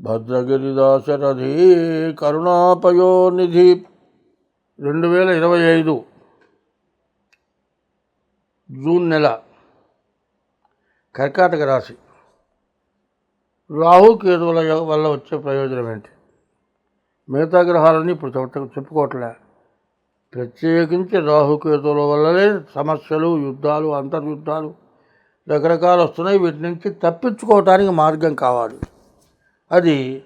భద్రగిరిదాశరథి కరుణాపయోనిధి. రెండు వేల ఇరవై ఐదు జూన్ నెల కర్కాటక రాశి. రాహు కేతువుల వల్ల వచ్చే ప్రయోజనం ఏంటి? మిగతా గ్రహాలని ఇప్పుడు చెప్ప చెప్పుకోవట్లే. ప్రత్యేకించి రాహుకేతువుల వల్లనే సమస్యలు యుద్ధాలు అంతర్యుద్ధాలు రకరకాలు వస్తున్నాయి. వీటి నుంచి తప్పించుకోవటానికి మార్గం కావాలి. అది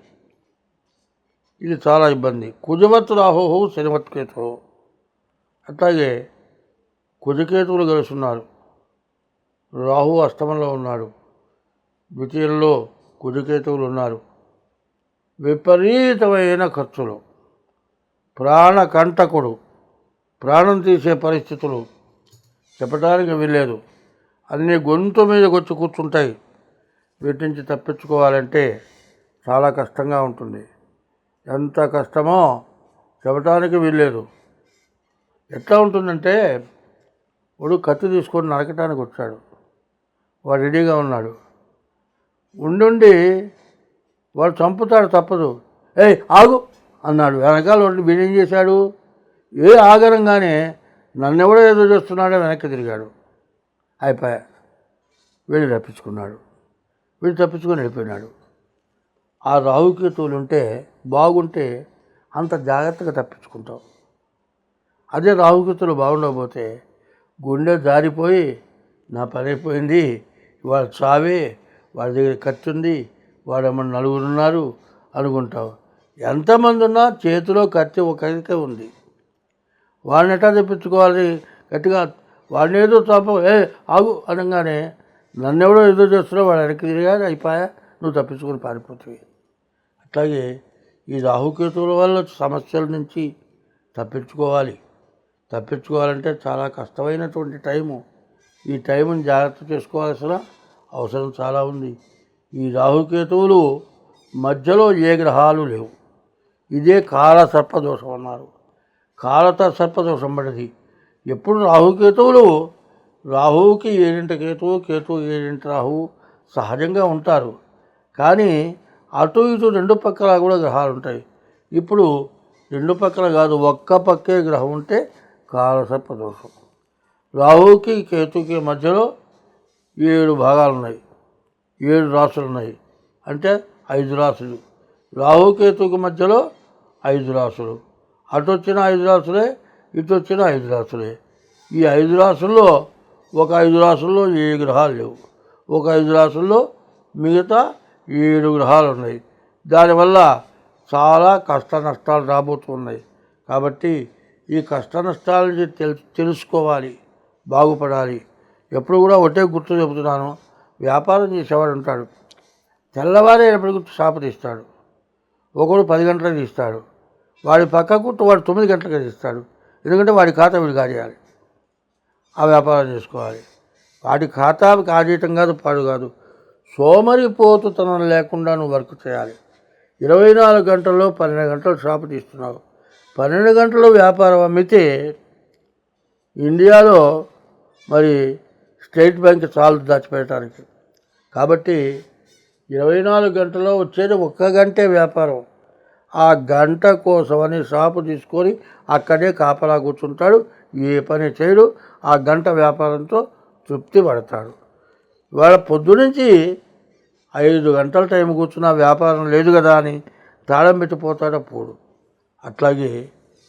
ఇది చాలా ఇబ్బంది. కుజవత్ రాహోహు శనివత్ కేతు అట్లాగే కుజకేతువులు గెలుస్తున్నారు. రాహు అష్టమంలో ఉన్నాడు. ద్వితీయంలో కుజకేతువులు ఉన్నారు. విపరీతమైన ఖర్చులు. ప్రాణకంటకుడు. ప్రాణం తీసే పరిస్థితులు. చెప్పడానికి వీల్లేదు. అన్ని గొంతు మీదకి వచ్చి కూర్చుంటాయి. వీటి నుంచి తప్పించుకోవాలంటే చాలా కష్టంగా ఉంటుంది. ఎంత కష్టమో చెప్పటానికి వీల్లేదు. ఎట్లా ఉంటుందంటే వాడు కత్తి తీసుకొని నరకటానికి వచ్చాడు. వాడు రెడీగా ఉన్నాడు. ఉండుండి వాడు చంపుతాడు తప్పదు. ఏయ్ ఆగు అన్నాడు. వెనకాల ఉండి వీడేం చేశాడు. ఏ ఆగరంగానే నన్నెవడో ఏదో చేస్తున్నాడో వెనక్కి తిరిగాడు. అయిపోయా. వీడు తప్పించుకున్నాడు వీడు తప్పించుకొని వెళ్ళిపోయినాడు. ఆ రాహుకేతువులు ఉంటే బాగుంటే అంత జాగ్రత్తగా తప్పించుకుంటావు. అదే రాహుకేతులు బాగుండకపోతే గుండె జారిపోయి నా పని అయిపోయింది వాడు చావే వాడి దగ్గర కత్తి ఉంది వాడేమో నలుగురు ఉన్నారు అనుకుంటావు. ఎంతమంది ఉన్నా చేతిలో కత్తి ఒకరికే ఉంది. వాడిని ఎట్లా తెప్పించుకోవాలి? గట్టిగా వాడిని ఏదో తప్ప ఏ ఆగు అనగానే నన్నెవడో ఏదో చేస్తున్నావు వాడు వెనక్కి తిరిగా అయిపోయా నువ్వు తప్పించుకొని పారిపోతుంది అట్లాగే ఈ రాహుకేతువుల వల్ల సమస్యల నుంచి తప్పించుకోవాలి. తప్పించుకోవాలంటే చాలా కష్టమైనటువంటి టైము. ఈ టైంని జాగ్రత్త చేసుకోవాల్సిన అవసరం చాలా ఉంది. ఈ రాహుకేతువులు మధ్యలో ఏ గ్రహాలు లేవు. ఇదే కాల సర్పదోషం అన్నారు. కాలత సర్పదోషం పడింది. ఎప్పుడు రాహుకేతువులు రాహువుకి ఏడింట కేతువు కేతువు ఏడింట రాహువు సహజంగా ఉంటారు. కానీ అటు ఇటు రెండు పక్కల కూడా గ్రహాలు ఉంటాయి. ఇప్పుడు రెండు పక్కల కాదు ఒక్క పక్కే గ్రహం ఉంటే కాలసర్ప దోషం రాహుకి కేతుకి మధ్యలో ఏడు భాగాలు ఉన్నాయి ఏడు రాసులు ఉన్నాయి అంటే ఐదు రాసులు. రాహుకేతుకి మధ్యలో ఐదు రాసులు. అటు వచ్చిన ఐదు రాసులే ఇటు వచ్చిన ఐదు రాసులే. ఈ ఐదు రాసుల్లో ఒక ఐదు రాసుల్లో ఏ గ్రహాలు లేవు. ఒక ఐదు రాసుల్లో మిగతా ఏడు గ్రహాలు ఉన్నాయి. దానివల్ల చాలా కష్ట నష్టాలు రాబోతున్నాయి. కాబట్టి ఈ కష్ట నష్టాల నుంచి తెలు తెలుసుకోవాలి. బాగుపడాలి. ఎప్పుడు కూడా ఒకటే గుర్తు చెబుతున్నాను. వ్యాపారం చేసేవాడు ఉంటాడు. తెల్లవారే తెల్లవారేటప్పటికి షాపు తీస్తాడు. ఒకడు పది గంటలకు తీస్తాడు. వాడి పక్కకు వాడు తొమ్మిది గంటలకు తీస్తాడు. ఎందుకంటే వాడి ఖాతా వీడు కాజేయాలి. ఆ వ్యాపారం చేసుకోవాలి. వాడి ఖాతా కాజేయటం కాదు పాడు కాదు. సోమరిపోతుతనం లేకుండా నువ్వు వర్క్ చేయాలి. ఇరవై నాలుగు గంటల్లో పన్నెండు గంటలు షాపు తీస్తున్నావు. పన్నెండు గంటలు వ్యాపారం అమ్మితే ఇండియాలో మరి స్టేట్ బ్యాంక్ చాలు దాచిపెట్టడానికి. కాబట్టి ఇరవై నాలుగు గంటల్లో వచ్చేది ఒక్క గంటే వ్యాపారం. ఆ గంట కోసమని షాపు తీసుకొని అక్కడే కాపలా కూర్చుంటాడు. ఏ పని చేయడు. ఆ గంట వ్యాపారంతో తృప్తి పడతాడు. ఇవాళ పొద్దునుంచి ఐదు గంటల టైం కూర్చున్న వ్యాపారం లేదు కదా అని తాళం పెట్టిపోతాడు పోడు. అట్లాగే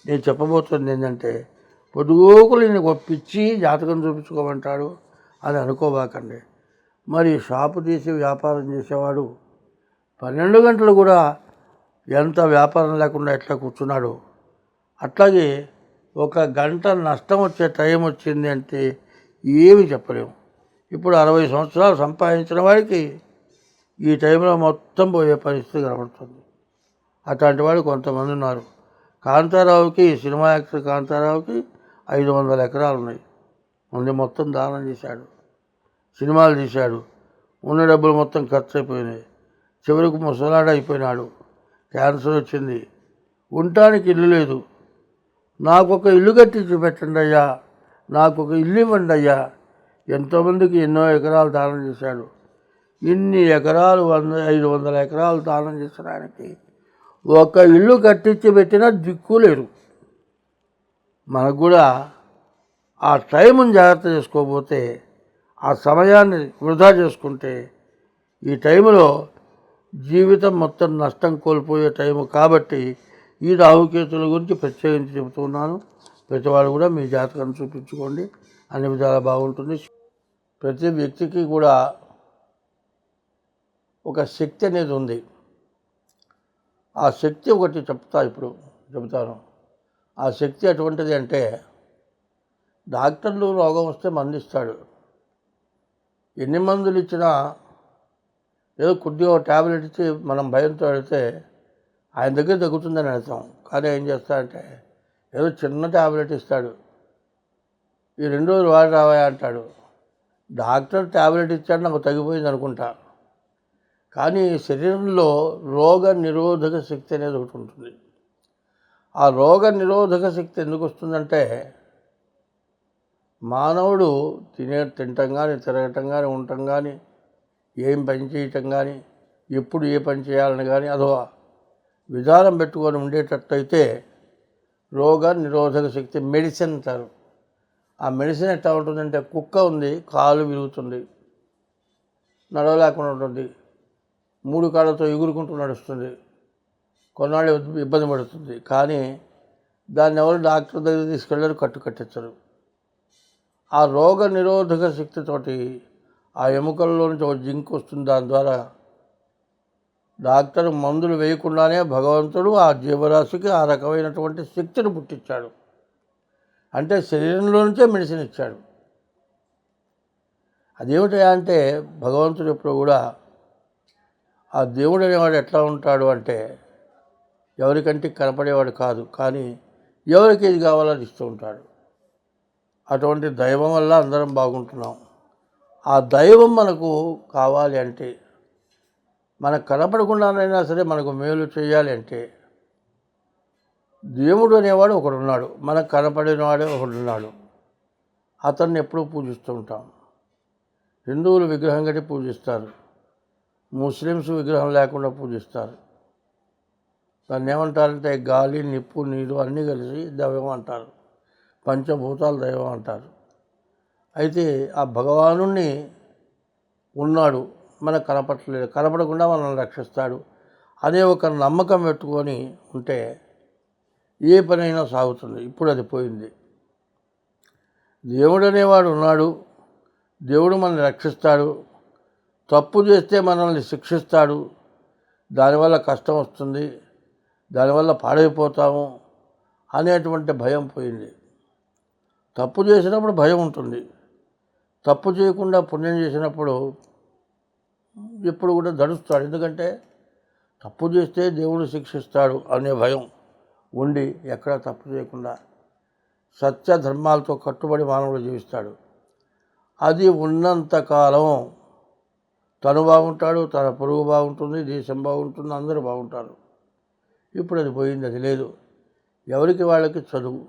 నేను చెప్పబోతుంది ఏంటంటే పొద్దుగోకులు నేను ఒప్పించి జాతకం చూపించుకోమంటాడు అని అనుకోబాకండి. మరి షాపు తీసి వ్యాపారం చేసేవాడు పన్నెండు గంటలు కూడా ఎంత వ్యాపారం లేకుండా ఎట్లా కూర్చున్నాడు? అట్లాగే ఒక గంట నష్టం వచ్చే టైం వచ్చింది అంటే ఏమి చెప్పలేము. ఇప్పుడు అరవై సంవత్సరాలు సంపాదించిన వాడికి ఈ టైంలో మొత్తం పోయే పరిస్థితి కనబడుతుంది. అట్లాంటి వాళ్ళు కొంతమంది ఉన్నారు. కాంతారావుకి సినిమా యాక్టర్ కాంతారావుకి ఐదు వందల ఎకరాలు ఉన్నాయి. ముందు మొత్తం దానం చేశాడు. సినిమాలు తీశాడు. ఉన్న డబ్బులు మొత్తం ఖర్చు అయిపోయినాయి చివరికి ముసలాడ అయిపోయినాడు క్యాన్సర్ వచ్చింది. ఉండటానికి ఇల్లు లేదు. నాకు ఒక ఇల్లు కట్టించి పెట్టండి అయ్యా నాకు ఒక ఇల్లు ఇవ్వండి అయ్యా ఎంతోమందికి ఎన్నో ఎకరాలు దానం చేశాడు. ఇన్ని ఎకరాలు వంద ఐదు వందల ఎకరాలు దానం చేసడానికి ఒక ఇల్లు కట్టించి పెట్టినా దిక్కు లేదు. మనకు కూడా ఆ టైంని జాగ్రత్త చేసుకోకపోతే ఆ సమయాన్ని వృధా చేసుకుంటే ఈ టైంలో జీవితం మొత్తం నష్టం కోల్పోయే టైము కాబట్టి ఈ రాహుకేతుల గురించి ప్రత్యేకించి చెబుతున్నాను ప్రతివాడు కూడా మీ జాతకాన్ని చూపించుకోండి. అన్ని విధాలా బాగుంటుంది. ప్రతి వ్యక్తికి కూడా ఒక శక్తి అనేది ఉంది. ఆ శక్తి ఒకటి చెప్తా ఇప్పుడు చెబుతాను. ఆ శక్తి ఎటువంటిది అంటే డాక్టర్లు రోగం వస్తే మందిస్తాడు. ఎన్ని మందులు ఇచ్చినా ఏదో కొద్దిగా ట్యాబ్లెట్ ఇచ్చి మనం భయంతో వెళితే ఆయన దగ్గర తగ్గుతుందని అర్థం. కానీ ఏం చేస్తాడంటే ఏదో చిన్న ట్యాబ్లెట్ ఇస్తాడు. ఈ రెండు రోజులు వాడి రావా అంటాడు డాక్టర్ ట్యాబ్లెట్ ఇచ్చాడు నాకు తగ్గిపోయింది అనుకుంటా. కానీ శరీరంలో రోగ నిరోధక శక్తి అనేది ఒకటి ఉంటుంది. ఆ రోగ నిరోధక శక్తి ఎందుకు వస్తుందంటే మానవుడు తినే తినటం కానీ తిరగటం కానీ ఉండటం కానీ ఏం పని చేయటం కానీ ఎప్పుడు ఏ పని చేయాలని కానీ అదో విధానం పెట్టుకొని ఉండేటట్టయితే రోగ నిరోధక శక్తి మెడిసిన్ అంటారు. ఆ మెడిసిన్ ఎట్లా ఉంటుందంటే కుక్క ఉంది కాలు విరుగుతుంది నడవలేకుండా ఉంటుంది మూడు కాళ్ళతో ఎగురుకుంటూ నడుస్తుంది కొన్నాళ్ళు ఇబ్బంది పడుతుంది. కానీ దాన్ని ఎవరు డాక్టర్ దగ్గర తీసుకెళ్ళారు కట్టు కట్టించరు. ఆ రోగ నిరోధక శక్తితోటి ఆ ఎముకల్లో నుంచి ఒక జింక్ వస్తుంది దాని ద్వారా డాక్టర్ మందులు వేయకుండానే భగవంతుడు ఆ జీవరాశికి ఆ రకమైనటువంటి శక్తిని పుట్టించాడు. అంటే శరీరంలో నుంచే మెడిసిన్ ఇచ్చాడు. అదేమిటా అంటే భగవంతుడు ఎప్పుడు కూడా ఆ దేవుడు అనేవాడు ఎట్లా ఉంటాడు అంటే ఎవరికంటే కనపడేవాడు కాదు కానీ ఎవరికి ఏది కావాలో అది ఇస్తూ ఉంటాడు. అటువంటి దైవం వల్ల అందరం బాగుంటున్నాం. ఆ దైవం మనకు కావాలి అంటే మనకు కనపడకుండానైనా సరే మనకు మేలు చేయాలి అంటే దేవుడు అనేవాడు ఒకడున్నాడు. మనకు కనపడినవాడే ఒకడున్నాడు. అతన్ని ఎప్పుడూ పూజిస్తూ ఉంటాం. హిందువులు విగ్రహం కట్టి పూజిస్తారు. ముస్లిమ్స్ విగ్రహం లేకుండా పూజిస్తారు. దాన్ని ఏమంటారంటే గాలి నిప్పు నీరు అన్నీ కలిసి దైవం అంటారు. పంచభూతాలు దైవం అంటారు. అయితే ఆ భగవాను ఉన్నాడు. మనకు కనపడలేదు కనపడకుండా మనల్ని రక్షిస్తాడు అనే ఒక నమ్మకం పెట్టుకొని ఉంటే ఏ పనైనా సాగుతుంది. ఇప్పుడు అది పోయింది. దేవుడు అనేవాడు ఉన్నాడు. దేవుడు మనల్ని రక్షిస్తాడు. తప్పు చేస్తే మనల్ని శిక్షిస్తాడు. దానివల్ల కష్టం వస్తుంది. దానివల్ల పాడైపోతాము అనేటువంటి భయం పోయింది. తప్పు చేసినప్పుడు భయం ఉంటుంది. తప్పు చేయకుండా పుణ్యం చేసినప్పుడు ఎప్పుడు కూడా దడుస్తాడు. ఎందుకంటే తప్పు చేస్తే దేవుడు శిక్షిస్తాడు అనే భయం. ఉండి ఎక్కడ తప్పు చేయకుండా సత్య ధర్మాలతో కట్టుబడి మానవుడు జీవిస్తాడు. అది ఉన్నంతకాలం తను బాగుంటాడు తన పొరుగు బాగుంటుంది దేశం బాగుంటుంది అందరూ బాగుంటారు. ఇప్పుడు అది పోయింది అది లేదు. ఎవరికి వాళ్ళకి చదువు?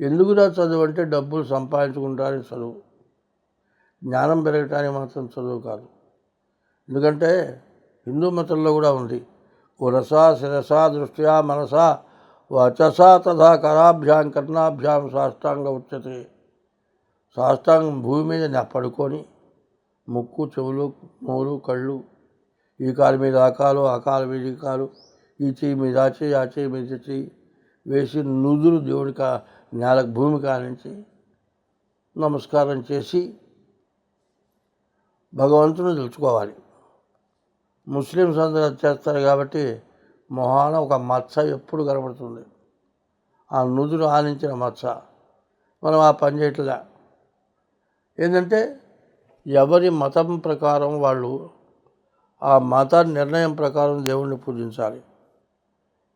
ఎందుకురా చదువు అంటే డబ్బులు సంపాదించుకుంటారని చదువు? జ్ఞానం పెరగటానికి మాత్రం చదువు కాదు. ఎందుకంటే హిందూ మతంలో కూడా ఉంది. ఉరసా శిరసా దృష్ట్యా మనసా వచసా తథా కరాభ్యాం కర్ణాభ్యాం సాష్టాంగ ఉచ్యతే. సాష్టాంగం భూమి మీద నా పడుకొని ముక్కు చెవులు మూలు కళ్ళు ఈ కాలు మీద ఆ కాలు ఆ కాలు మీద ఈ కాలు ఈ చేయి మీద ఆ చేయి ఆ చేయి మీద చేయి వేసి నుదురు దేవుడి కా నేల భూమి కానించి నమస్కారం చేసి భగవంతుని తెలుసుకోవాలి. ముస్లిమ్స్ అందరూ చేస్తారు కాబట్టి మొహాన ఒక మచ్చ ఎప్పుడు కనబడుతుంది? ఆ నుదురు ఆనించిన మచ్చ. మనం ఆ పని చేయట్లే ఏంటంటే ఎవరి మతం ప్రకారం వాళ్ళు ఆ మత నిర్ణయం ప్రకారం దేవుణ్ణి పూజించాలి.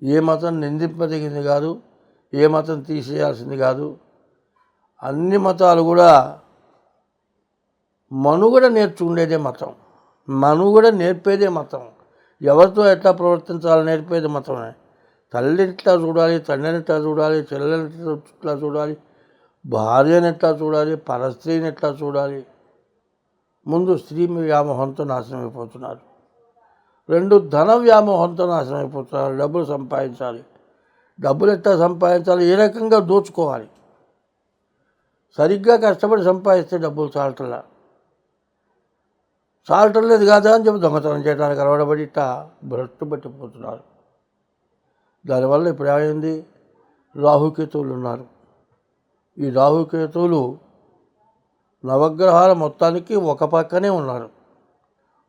ఏ మతం నిందింపదగింది కాదు ఏ మతం తీసేయాల్సింది కాదు. అన్ని మతాలు కూడా మనుగడ నేర్చుకునేదే మతం. మనుగడ నేర్పేదే మతం. ఎవరితో ఎట్లా ప్రవర్తించాలో నేర్పేది మతమే తల్లిని ఎట్లా చూడాలి తండ్రిని ఎట్లా చూడాలి చెల్లెని ఎట్లా చూడాలి భార్యని ఎట్లా చూడాలి పరస్త్రీని ఎట్లా చూడాలి. ముందు స్త్రీ వ్యామోహంతో నాశనం అయిపోతున్నారు. రెండు ధన వ్యామోహంతో నాశనం అయిపోతున్నారు. డబ్బులు సంపాదించాలి. డబ్బులు ఎట్లా సంపాదించాలి? ఏ రకంగా దోచుకోవాలి? సరిగ్గా కష్టపడి సంపాదిస్తే డబ్బులు చాలటలా? చాలటం లేదు కాదా అని చెప్పి దొంగతనం చేయడానికి అలవాడబడి ఇట్టా భ్రష్టు పట్టిపోతున్నారు. దానివల్ల ఇప్పుడు ఏమైంది? రాహుకేతువులు ఉన్నారు. ఈ రాహుకేతువులు నవగ్రహాల మొత్తానికి ఒక పక్కనే ఉన్నారు.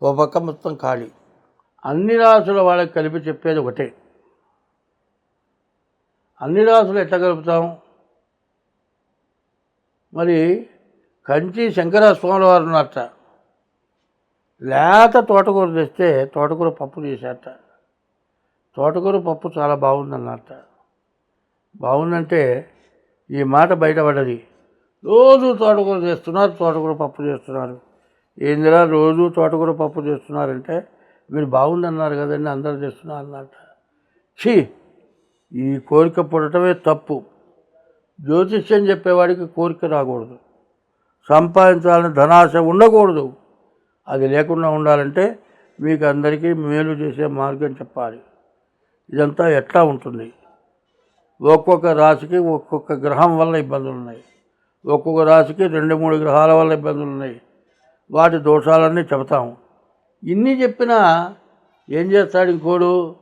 ఒక పక్క మొత్తం ఖాళీ. అన్ని రాసుల వాళ్ళకి కలిపి చెప్పేది ఒకటే. అన్ని రాసులు ఎట్లా కలుపుతాం? మరి కంచి శంకర స్వామి వారు ఉన్నారట. లేత తోటకూర తెస్తే తోటకూర పప్పు చేశారట. తోటకూర పప్పు చాలా బాగుందన్నట బాగుందంటే ఈ మాట బయటపడ్డది రోజు తోటకూర చేస్తున్నారు తోటకూర పప్పు చేస్తున్నారు. ఏందిరా రోజు తోటకూర పప్పు చేస్తున్నారంటే మీరు బాగుందన్నారు కదండి అందరు చేస్తున్నారు అన్నట ఛీ! ఈ కోరిక పుడటమే తప్పు. జ్యోతిష్యం చెప్పేవాడికి కోరిక రాకూడదు. సంపాదించాలని ధనాశ ఉండకూడదు. అది లేకుండా ఉండాలంటే మీకు అందరికీ మేలు చేసే మార్గం చెప్పాలి. ఇదంతా ఎట్లా ఉంటుంది? ఒక్కొక్క రాశికి ఒక్కొక్క గ్రహం వల్ల ఇబ్బందులు ఉన్నాయి. ఒక్కొక్క రాశికి రెండు మూడు గ్రహాల వల్ల ఇబ్బందులు ఉన్నాయి. వాటి దోషాలన్నీ చెబుతాము ఇన్ని చెప్పినా ఏం చేస్తాడు ఇంకోడు?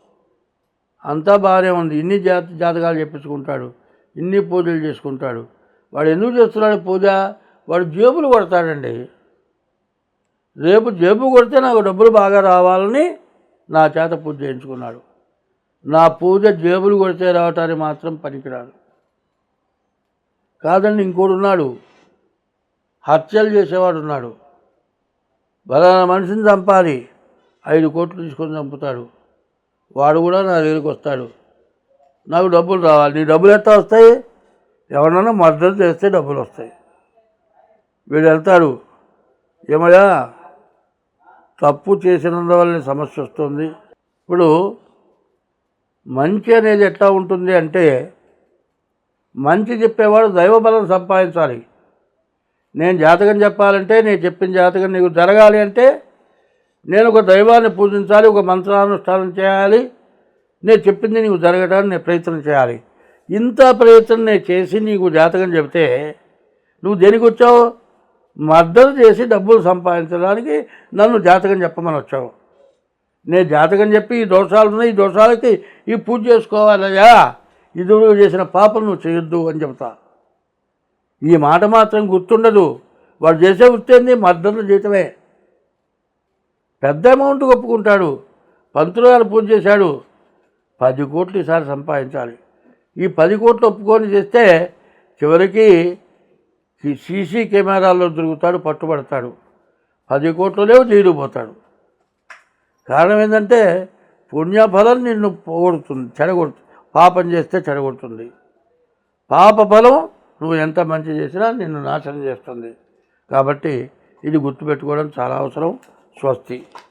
అంతా బాగానే ఉంది. ఇన్ని జాత జాతకాలు చెప్పించుకుంటాడు ఇన్ని పూజలు చేసుకుంటాడు. వాడు ఎందుకు చేస్తున్నాడు పూజ? వాడు జేబులు కొడతాడండి. రేపు జేబు కొడితే నాకు డబ్బులు బాగా రావాలని నా చేత పూజ చేయించుకున్నాడు. నా పూజ జేబులు కొడితే రావటానికి మాత్రం పనికిరాదు. కాదండి ఇంకోడు ఉన్నాడు హత్యలు చేసేవాడు ఉన్నాడు బలానా మనిషిని చంపాలి. ఐదు కోట్లు తీసుకొని చంపుతాడు. వాడు కూడా నా దగ్గరికి వస్తాడు. నాకు డబ్బులు రావాలి. నీ డబ్బులు ఎట్లా వస్తాయి? ఎవరినైనా మద్దతు చేస్తే డబ్బులు వస్తాయి. వీడు వెళ్తాడు. ఏమయ్యా? తప్పు చేసినందువల్ల సమస్య వస్తుంది. ఇప్పుడు మంచి అనేది ఎట్లా ఉంటుంది అంటే మంచి చెప్పేవాడు దైవబలం సంపాదించాలి. నేను జాతకం చెప్పాలంటే నేను చెప్పిన జాతకం నీకు జరగాలి అంటే నేను ఒక దైవాన్ని పూజించాలి ఒక మంత్రానుష్ఠానం చేయాలి నేను చెప్పింది నీకు జరగడానికి నేను ప్రయత్నం చేయాలి. ఇంత ప్రయత్నం నేను చేసి నీకు జాతకం చెబితే నువ్వు దేనికి వచ్చావు? మద్దతు చేసి డబ్బులు సంపాదించడానికి నన్ను జాతకం చెప్పమని వచ్చావు. నేను జాతకం చెప్పి ఈ దోషాలు ఉన్నాయి ఈ దోషాలకి ఈ పూజ చేసుకోవాలయ్యా. ఇది చేసిన పాపం నువ్వు చేయొద్దు అని చెబుతా ఈ మాట మాత్రం గుర్తుండదు. వాడు చేసే వృత్తి మద్దతు జీతమే పెద్ద అమౌంట్ ఒప్పుకుంటాడు. పంతులు గారు పూజ చేశాడు. పది కోట్లు ఈసారి సంపాదించాలి. ఈ పది కోట్లు ఒప్పుకొని చేస్తే చివరికి ఈ సీసీ కెమెరాల్లో దొరుకుతాడు పట్టుబడతాడు. పది కోట్లు లేవు జైలు పోతాడు. కారణం ఏంటంటే పుణ్యఫలం నిన్ను పోగొడుతుంది చెడగొడుతుంది పాపం చేస్తే చెడగొడుతుంది. పాప ఫలం నువ్వు ఎంత మంచి చేసినా నిన్ను నాశనం చేస్తుంది. కాబట్టి ఇది గుర్తుపెట్టుకోవడం చాలా అవసరం. స్వస్తి.